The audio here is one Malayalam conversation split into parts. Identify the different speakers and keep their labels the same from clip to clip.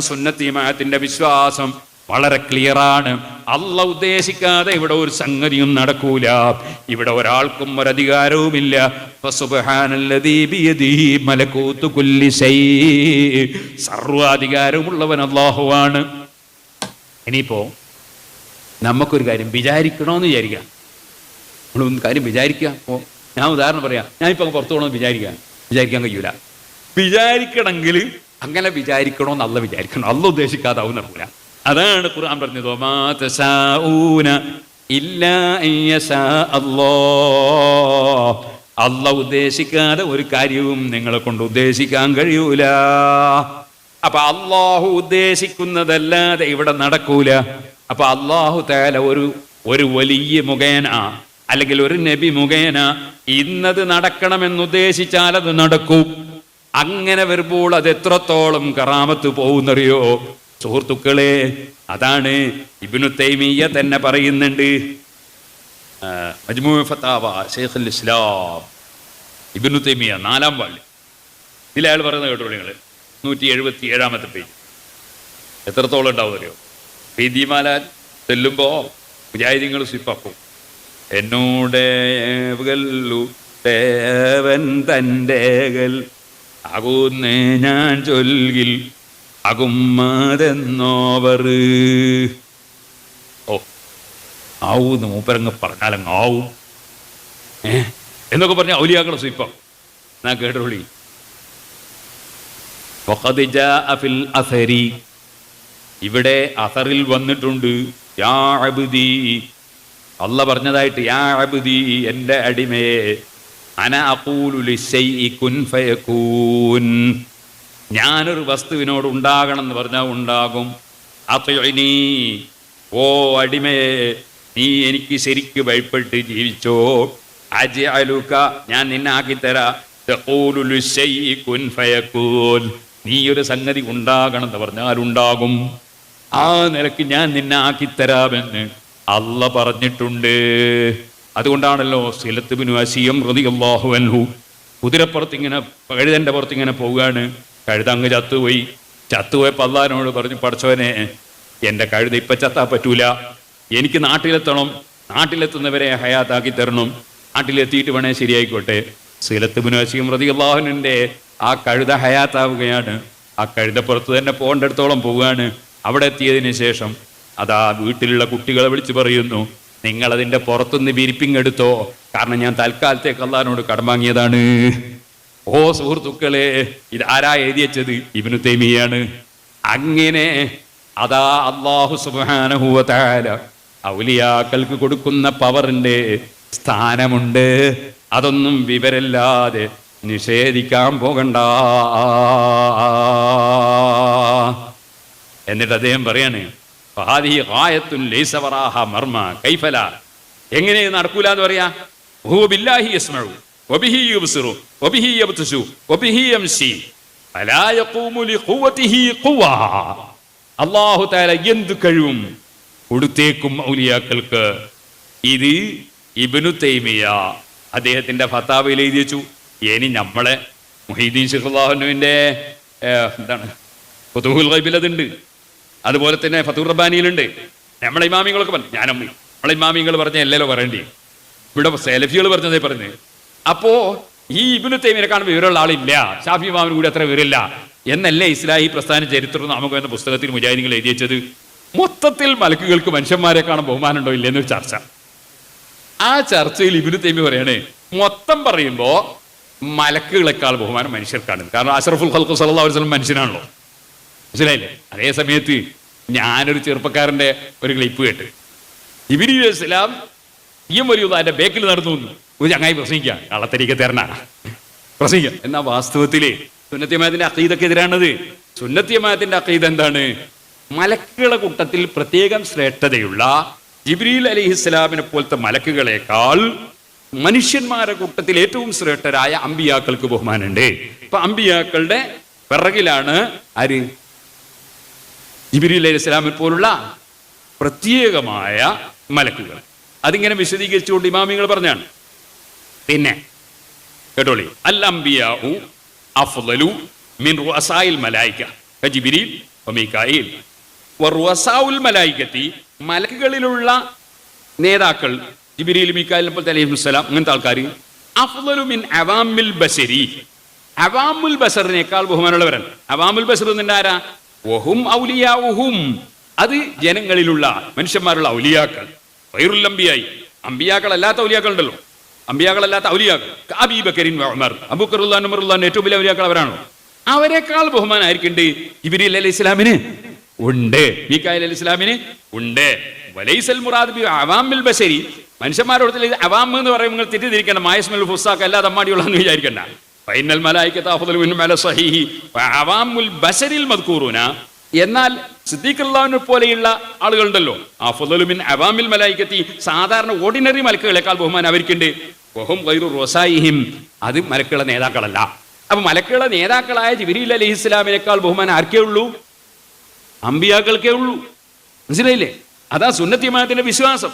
Speaker 1: സുന്നത്തിമാത്തിന്റെ വിശ്വാസം വളരെ ക്ലിയറാണ്. അല്ല ഉദ്ദേശിക്കാതെ ഇവിടെ ഒരു സംഗതിയും നടക്കൂല. ഇവിടെ ഒരാൾക്കും ഒരധികാരവുമില്ല സർവാധികാരമുള്ളവൻ അള്ളാഹുവാണ് ഇനിയിപ്പോ നമുക്കൊരു കാര്യം വിചാരിക്കണമെന്ന് വിചാരിക്കാം. നമ്മളൊന്നും കാര്യം വിചാരിക്കാം. ഓ ഞാൻ ഉദാഹരണം പറയാം. ഞാനിപ്പോ പുറത്തു പോകണമെന്ന് വിചാരിക്കാം. വിചാരിക്കാൻ കഴിയൂല. വിചാരിക്കണമെങ്കിൽ അങ്ങനെ വിചാരിക്കണമെന്ന് അല്ല വിചാരിക്കണം അല്ല ഉദ്ദേശിക്കാതാവും നടക്കൂല. അതാണ് ഖുർആൻ പറഞ്ഞത്. അല്ല ഉദ്ദേശിക്കാതെ ഒരു കാര്യവും നിങ്ങളെ കൊണ്ട് ഉദ്ദേശിക്കാൻ കഴിയൂല. അപ്പൊ അള്ളാഹു ഉദ്ദേശിക്കുന്നതല്ലാതെ ഇവിടെ നടക്കൂല. അപ്പൊ അള്ളാഹു തേല ഒരു ഒരു വലിയ മുഖേന അല്ലെങ്കിൽ ഒരു നബി മുഖേന ഇന്നത് നടക്കണമെന്ന് ഉദ്ദേശിച്ചാൽ അത് നടക്കും. അങ്ങനെ വരുമ്പോൾ അത് എത്രത്തോളം കറാമത്ത് പോകുന്നറിയോ? സുഹൃത്തുക്കളെ അതാണ് ഇബിനു തൈമിയ്യ തന്നെ പറയുന്നുണ്ട്. ഫത്താവ ഇസ്ലാം. ഇബ്നു തൈമിയ നാലാം വാള്ളി ഇതിൽ അയാൾ പറയുന്നത് കേട്ടോ നിങ്ങൾ. നൂറ്റി എഴുപത്തി ഏഴാമത്തെ പേജ്. എത്രത്തോളം ഉണ്ടാവും അറിയോ പീതിമാല ചെല്ലുമ്പോ വിചാരിങ്ങൾ സ്വിപ്പാക്കും. എന്നോടു ദേവൻ തന്റെകൾ അകുന്നേ ഞാൻ ചൊല്ലിൽ അകുമ്മതെന്നോവർ. ഓ ആവൂന്ന് മൂപ്പരങ്ങ് പറഞ്ഞാലങ്ങ് ആവും. ഏ എന്നൊക്കെ പറഞ്ഞ ഔലിയാക്കളെ സ്വീപ്പം ഞാൻ കേട്ടോളി. ഇവിടെ അസറിൽ വന്നിട്ടുണ്ട് യാ പറഞ്ഞതായിട്ട് യാ അബുദി എന്റെ അടിമയെ. അന ഞാനൊരു വസ്തുവിനോട് ഉണ്ടാകണം എന്ന് പറഞ്ഞാൽ ഉണ്ടാകും. അത്യുഇനി. ഓ അടിമയെ നീ എനിക്ക് ശരിക്ക് ഭയപ്പെട്ട് ജീവിച്ചോ. അജി അലുക്ക ഞാൻ നിന്നെ ആക്കിത്തരാ. നീ ഒരു സംഗതി ഉണ്ടാകണം എന്ന് പറഞ്ഞാൽ ഉണ്ടാകും. ആ നിലയ്ക്ക് ഞാൻ നിന്നെ ആക്കിത്തരാമെന്ന് അല്ല പറഞ്ഞിട്ടുണ്ട്. അതുകൊണ്ടാണല്ലോ സിലത്ത് ബിനു ഹൃതി അള്ളാഹു അൻഹു കുതിരപ്പുറത്ത് ഇങ്ങനെ കഴുതന്റെ പുറത്ത് ഇങ്ങനെ പോവുകയാണ്. കഴുത അങ്ങ് ചത്തുപോയി. ചത്തുപോയപ്പോൾ അള്ളഹാനോട് പറഞ്ഞു പഠിച്ചവനെ എന്റെ കഴുത ഇപ്പം ചത്താൻ പറ്റൂല. എനിക്ക് നാട്ടിലെത്തണം. നാട്ടിലെത്തുന്നവരെ ഹയാത്താക്കി തരണം. നാട്ടിലെത്തിയിട്ട് വേണേ ശരിയായിക്കോട്ടെ. സിലത്ത് ബിനു അസിയം അള്ളാഹുവിന്റെ ആ കഴുത ഹയാത്താവുകയാണ്. ആ കഴുതപ്പുറത്ത് തന്നെ പോകേണ്ടടത്തോളം പോവുകയാണ്. അവിടെ എത്തിയതിന് ശേഷം അതാ വീട്ടിലുള്ള കുട്ടികളെ വിളിച്ചു പറയുന്നു. നിങ്ങൾ അതിന്റെ പുറത്തുനിന്ന് വിരിപ്പിങ് എടുത്തോ? കാരണം ഞാൻ തൽക്കാലത്തേക്ക് അള്ളഹാനോട് കടം വാങ്ങിയതാണ്. ഓ സുഹൃത്തുക്കളെ ഇത് ആരാ എഴുതിയച്ചത് ഇബിനു തേമിയാണ് അങ്ങനെ അതാ അള്ളാഹു സുബാനഹുവ താല ഔലിയാക്കൾക്ക് കൊടുക്കുന്ന പവറിന്റെ സ്ഥാനമുണ്ട്. അതൊന്നും വിവരല്ലാതെ നിഷേധിക്കാൻ പോകണ്ട. എന്നിട്ട് അദ്ദേഹം പറയാണ് വറാഹ മർമ കൈഫല. എങ്ങനെ നടക്കൂല എന്ന് പറയാ? ബില്ലാഹി യസ്മഉ വബിഹി യുബ്സിറു യഖൂമു അല്ലാഹു തആല കഴിവും കൊടുത്തേക്കും ഔലിയാക്കൾക്ക്? ഇത് ഇബ്നു തൈമിയ അദ്ദേഹത്തിന്റെ ഫത്താവയിൽ എഴുതി വെച്ചു. ഇനി നമ്മളെ മുഹീദ്ദീൻ ഷിഖുല്ലാഹുവിന്റെ എന്താണ് കൊതുഹുൽ ഗൈബിൽ അതുണ്ട്. അതുപോലെ തന്നെ ഫത്തൂർ റബ്ബാനിയിലുണ്ട്. നമ്മളെ ഇമാമിങ്ങളൊക്കെ പറഞ്ഞു ഞാനമ്മി നമ്മളെ ഇമാമിങ്ങൾ പറഞ്ഞ എല്ലല്ലോ പറയേണ്ടി. ഇവിടെ സെലഫികൾ പറഞ്ഞതേ പറഞ്ഞു. അപ്പോ ഈ ഇബിനു കാണുമ്പോൾ വിവരമുള്ള ആളില്ല. ഷാഫി ഇമാമിന് കൂടി അത്ര വിവരമില്ല. എന്നല്ലേ ഇസ്ലാഹി പ്രസ്ഥാന ചരിത്രം നമുക്ക് എന്ന പുസ്തകത്തിൽ മുജാഹിദികൾ എഴുതി വെച്ചത്? മൊത്തത്തിൽ മലക്കുകൾക്ക് മനുഷ്യന്മാരെ കാണാൻ ബഹുമാനമുണ്ടോ ഇല്ലെന്നൊരു ചർച്ച. ആ ചർച്ചയിൽ ഇബിനു തൈമി പറയണേ മൊത്തം പറയുമ്പോ മലക്കുകളെക്കാൾ ബഹുമാനം മനുഷ്യർക്കാണ്. കാരണം അഷറഫുൽ ഖൽഖു സല്ലല്ലാഹു അലൈഹി വസല്ലം മനുഷ്യനാണല്ലോ. മനസ്സിലായില്ലേ? അതേ സമയത്ത് ഞാനൊരു ചെറുപ്പക്കാരന്റെ ഒരു ക്ലിപ്പ് കേട്ട്. ഇബിനി ഇസ്ലാം ഇയം വലിയ അതിന്റെ ബേക്കിൽ നടന്നു വന്നു. ഒരു ചങ്ങായി പ്രസംഗിക്കാം കള്ളത്തരിക്ക് തരണ. പ്രസംഗിക്കാം എന്നാ വാസ്തവത്തിൽ സുന്നത്യമായത്തിന്റെ അക്കീതൊക്കെതിരാണത് സുന്നത്യമായത്തിന്റെ അക്കീത എന്താണ്? മലക്കുകളെ കൂട്ടത്തിൽ പ്രത്യേകം ശ്രേഷ്ഠതയുള്ള ജിബ്രീൽ അലി ഇസ്ലാമിനെ പോലത്തെ മലക്കുകളെക്കാൾ മനുഷ്യന്മാരുടെ കൂട്ടത്തിൽ ഏറ്റവും ശ്രേഷ്ഠരായ അമ്പിയാക്കൾക്ക് ബഹുമാനുണ്ട് ഇപ്പൊ അമ്പിയാക്കളുടെ പിറകിലാണ് ആര്? ജിബിരി അലൈഹി പോലുള്ള പ്രത്യേകമായ മലക്കുകൾ. അതിങ്ങനെ വിശദീകരിച്ചുകൊണ്ട് ഇമാമിങ്ങൾ പറഞ്ഞാണ്. പിന്നെ കേട്ടോളി അൽ അംബിയാഉ അഫ്ളലു മിൻ റുഅസായിൽ മലായിക കജിബിരിൽ ഒമീക്കായിൽ വറുവസാവുൽ മലായിക്കത്തി മലക്കുകളിലുള്ള നേതാക്കൾ ജിബിരിയിൽ മിക്കായിൽ പോലെ അലൈഹി സ്വലാം അങ്ങനത്തെ ആൾക്കാർ അഫ്ലു മിൻ അവാമിൽ ബസരി. അവാമുൽ ബസറിനേക്കാൾ ബഹുമാനുള്ളവരാണ് അവാമുൽ ബസർ എന്നിട്ട് ആരാ? വഹും ഔലിയാവുഹും അത് ജനങ്ങളിലുള്ള മനുഷ്യന്മാരുള്ള ഔലിയാക്കൾ. വൈറുല്ലംബിയായി. അമ്പിയാക്കളല്ലാത്ത ഔലിയാക്കളുണ്ടല്ലോ. അമ്പിയാക്കളല്ലാത്ത ഔലിയാക്കൾ. അബീബക്കരിൻ ഉമർ. അബൂക്കറുല്ലാൻ ഉമറുല്ലാൻ ഏറ്റവും വലിയ ഔലിയാക്കൾ അവരാണോ? അവരെക്കാൾ ബഹുമാനമായിരിക്കുന്നുണ്ട് ഇബിരി അലി ഇസ്ലാമിന് ഉണ്ട്. മീക്കായ അലി ഇസ്ലാമിന് ഉണ്ട്. വലൈസൽ മുറാദ് ബി അവാമിൽ ബശരി മനുഷ്യന്മാരോട് അവാം എന്ന് പറയുമ്പോൾ നിങ്ങൾ തെറ്റിദ്ധരിക്കേണ്ട. മായസ്മൽ ഫുസാക്ക് അല്ലാതെ അമ്മാടിയുള്ള വിചാരിക്കണ്ട. എന്നാൽ സിദ്ദീഖുല്ലാവിനെ പോലെയുള്ള ആളുകളുണ്ടല്ലോ. അഫ്ദലു മിൻ അവാമിൽ മലായിക്കത്തി സാധാരണ ഓർഡിനറി മലക്കുകളെക്കാൾ ബഹുമാനം അവർക്കുണ്ട് റൊസായിഹിം. അത് മലക്കുകളുടെ നേതാക്കളല്ല. അപ്പൊ മലക്കുകളുടെ നേതാക്കളായ ജിബിരിൽ അലഹി ഇസ്ലാമിനേക്കാൾ ബഹുമാനം ആർക്കേ ഉള്ളൂ? അമ്പിയാക്കൾക്കേ ഉള്ളൂ. മനസ്സിലായില്ലേ? അതാ സുന്നത്തിമാനത്തിന്റെ വിശ്വാസം.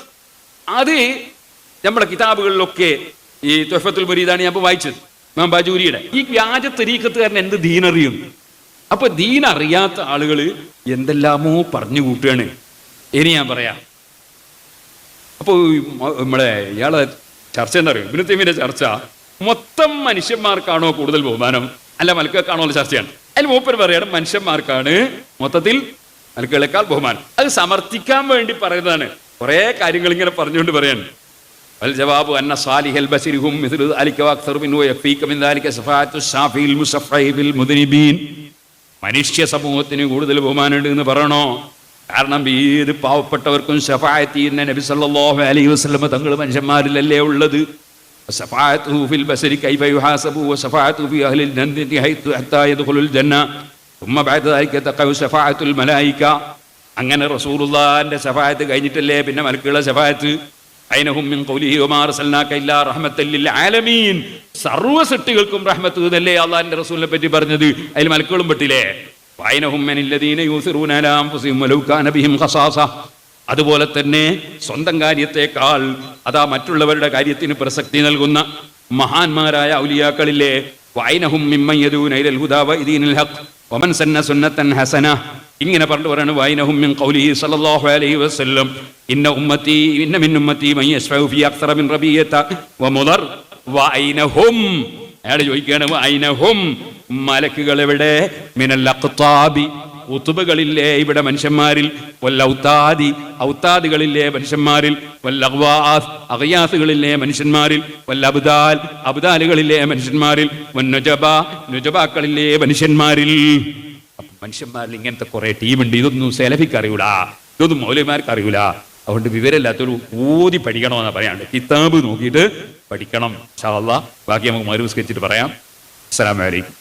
Speaker 1: അത് നമ്മുടെ കിതാബുകളിലൊക്കെ ഈ തൊഫത്തുൽ മുരീദാണ് ഞാൻ വായിച്ചത്. ഇമാം ബാജൂരിയുടെ ഈ വ്യാജ തെരീക്കത്തുകാരൻ എന്ത് ദീനറിയും? അപ്പൊ ദീൻ അറിയാത്ത ആളുകൾ എന്തെല്ലാമോ പറഞ്ഞു കൂട്ടുകയാണ്. ഇനി ഞാൻ പറയാ. അപ്പോൾ നമ്മളെ ഇയാളെ ചർച്ച എന്താ പറയുക ഇബിന് ചർച്ച മൊത്തം മനുഷ്യന്മാർക്കാണോ കൂടുതൽ ബഹുമാനം? അല്ല മലക്കുകൾക്കാണോ ഉള്ള ചർച്ചയാണ്. അതിൽ മൂപ്പർ പറയാണ് മനുഷ്യന്മാർക്കാണ് മൊത്തത്തിൽ മലക്കുകളെക്കാൾ ബഹുമാനം. അത് സമർത്ഥിക്കാൻ വേണ്ടി പറയുന്നതാണ്. കുറെ കാര്യങ്ങൾ ഇങ്ങനെ പറഞ്ഞുകൊണ്ട് പറയാണ്. الجواب أن صالح البشر هم مثل ذلك وأكثر منه ويكفيك من ذلك شفاعة الشافعي المشفع بالمذنبين മനുഷ്യ സമൂഹത്തിന് കൂടുതൽ ബഹുമാനമുണ്ട് എന്ന് പറയണോ കാരണം ഏത് പാവപ്പെട്ടവർക്കും ഷഫായത്ത് ചെയ്യുന്ന നബി സല്ലല്ലാഹു അലൈഹി വസല്ലമ തങ്ങൾ മനുഷ്യന്മാരിലല്ലേ ഉള്ളത് شفاعته في البشر كيف يحاسب وشفاعته في أهل الجنة حيث حتى يدخل الجنة ثم بعد ذلك تقع شفاعة الملائكة അങ്ങനെ റസൂലുള്ളാന്റെ ശഫായത്ത് കഴിഞ്ഞിട്ടല്ലേ പിന്നെ മലക്കുകളുടെ ശഫായത്ത് സർവ സൃഷ്ടികൾക്കും റഹ്മത്ത് എന്നല്ലേ അള്ളാഹിന്റെ റസൂലിനെ പറ്റി പറഞ്ഞത്? അതിൽ മലക്കുകളും പെട്ടില്ലേ? അതുപോലെ തന്നെ സ്വന്തം കാര്യത്തെക്കാൾ അതാ മറ്റുള്ളവരുടെ കാര്യത്തിന് പ്രസക്തി നൽകുന്ന മഹാന്മാരായ ഔലിയാക്കളില്ലേ? ഹഖ് വമൻ സന്ന സുന്നത്തൻ ഹസന. ഇങ്ങനെ പറഞ്ഞു പറയാണ് വൈനഹും മിൻ ഖൗലിഹി സല്ലല്ലാഹു അലൈഹി വസല്ലം. ഇന്ന ഉമ്മത്തി ഇന്ന മിൻ ഉമ്മത്തി മൻ യസ്ഫഉ ഫി അക്തറ മിൻ റബിയത. വമുദർ വൈനഹും. അയാൾ ചോദിക്കുകയാണ് വൈനഹും. മലക്കുകൾ എവിടെ? മിനൽ അഖ്താബി. ഉത്തുബകളില്ലേ ഇവിടെ മനുഷ്യന്മാരിൽ? വല്ലൗത്താദി ഔത്താദികളില്ലേ മനുഷ്യന്മാരിൽ? വല്ലഗ്വാസ് അഗയാസുകളില്ലേ മനുഷ്യന്മാരിൽ? വല്ലബ്ദാൽ അബ്ദാലുകളില്ലേ മനുഷ്യന്മാരിൽ? വന്നുജബ നുജബാക്കളില്ലേ മനുഷ്യന്മാരിൽ? മനുഷ്യന്മാരിൽ ഇങ്ങനത്തെ കുറെ ടീമുണ്ട്. ഇതൊന്നും സെലഫിക്ക് അറിയൂല. ഇതൊന്നും മൗലവിമാർക്ക് അറിയൂല. അതുകൊണ്ട് വിവരമില്ലാത്തൊരു ഊതി പഠിക്കണമെന്നാണ് പറയാണ്ട് കിതാബ് നോക്കിയിട്ട് പഠിക്കണം. അല്ലാ ബാക്കി നമുക്ക് മറുസ്കരിച്ചിട്ട് പറയാം. അസ്സലാമു അലൈക്കും.